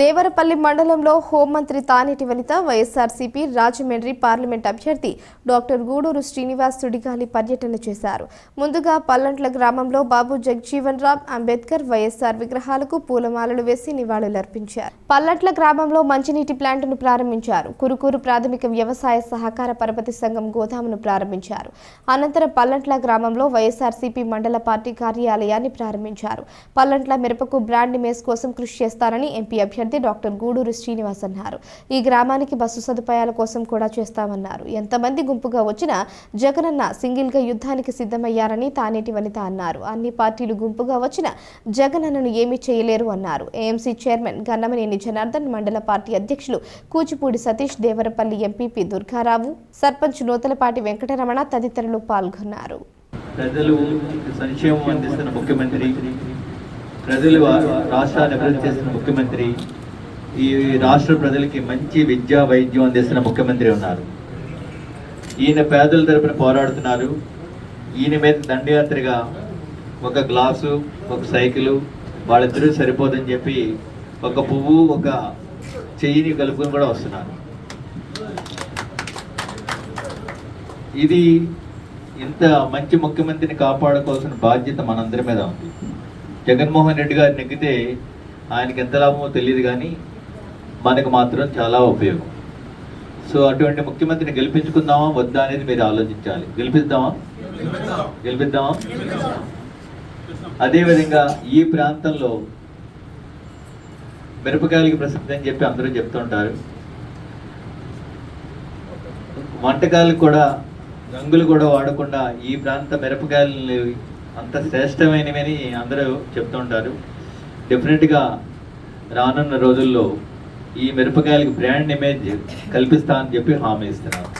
దేవరపల్లి మండలంలో హోంమంత్రి తానేటి వనిత వైఎస్ఆర్సీపీ రాజమండ్రి పార్లమెంట్ అభ్యర్థి డాక్టర్ గూడూరు శ్రీనివాస్ సుడిగాలి పర్యటన చేశారు. ముందుగా పల్లంట్ల గ్రామంలో బాబు జగ్జీవన్ రామ్ అంబేద్కర్ వైఎస్ఆర్ విగ్రహాలకు పూలమాలలు వేసి నివాళులర్పించారు పల్లట్ల గ్రామంలో మంచినీటి ప్లాంటును ప్రారంభించారు. కురుకూరు ప్రాథమిక వ్యవసాయ సహకార పరపతి సంఘం గోదామును ప్రారంభించారు. అనంతరం పల్లంట్ల గ్రామంలో వైఎస్ఆర్సీపీ మండల పార్టీ కార్యాలయాన్ని ప్రారంభించారు. పల్లంట్ల మిరపకు బ్రాండ్ ఇమేజ్ కోసం కృషి చేస్తారని ఎంపీ అభ్యర్థి డాక్టర్ గూడూరు శ్రీనివాస్ అన్నారు. ఈ గ్రామానికి బస్సు సదుపాయాల కోసం కూడా చేస్తామన్నారు. ఎంతమంది గుంపుగా వచ్చినా జగనన్న సింగిల్గా యుద్ధానికి సిద్ధమయ్యారని తానేటి వనిత అన్నారు. అన్ని పార్టీలు గుంపుగా వచ్చినా జగనన్నను ఏమీ చేయలేరు అన్నారు. ఏఎంసీ చైర్మన్ గన్నమనేని జనార్దన్ మండల పార్టీ అధ్యక్షులు కూచిపూడి సతీష్ దేవరపల్లి ఎంపీపీ దుర్గారావు సర్పంచ్ నూతలపాటి వెంకటరమణ తదితరులు పాల్గొన్నారు. ప్రజలు సంక్షేమం అందిస్తున్న ముఖ్యమంత్రి ప్రజలు రాష్ట్రాన్ని అభివృద్ధి చేసిన ముఖ్యమంత్రి ఈ రాష్ట్ర ప్రజలకి మంచి విద్యా వైద్యం అందిస్తున్న ముఖ్యమంత్రి ఉన్నారు. ఈయన పేదల తరపున పోరాడుతున్నారు. ఈయన మీద దండయాత్రగా ఒక గ్లాసు ఒక సైకిలు వాళ్ళిద్దరూ సరిపోదని చెప్పి ఒక పువ్వు ఒక చెయ్యిని కలుపుకొని కూడా వస్తున్నారు. ఇది ఇంత మంచి ముఖ్యమంత్రిని కాపాడుకోవాల్సిన బాధ్యత మనందరి మీద ఉంది. జగన్మోహన్ రెడ్డి గారు నెగ్గితే ఆయనకి ఎంత లాభమో తెలియదు కానీ మనకు మాత్రం చాలా ఉపయోగం. సో అటువంటి ముఖ్యమంత్రిని గెలిపించుకుందామా వద్దా అనేది మీరు ఆలోచించాలి. గెలిపిద్దామా? గెలిపిద్దామా? అదేవిధంగా ఈ ప్రాంతంలో మిరపకాయలకి ప్రసిద్ధి అని చెప్పి అందరూ చెప్తుంటారు. వంటకాలకు కూడా రంగులు కూడా వాడకుండా ఈ ప్రాంత మిరపకాయలు అంత శ్రేష్టమైనవని అందరూ చెప్తుంటారు. డెఫినెట్గా రానున్న రోజుల్లో ఈ మిరపకాయలకు బ్రాండ్ ఇమేజ్ కల్పిస్తా అని చెప్పి హామీ ఇస్తున్నాను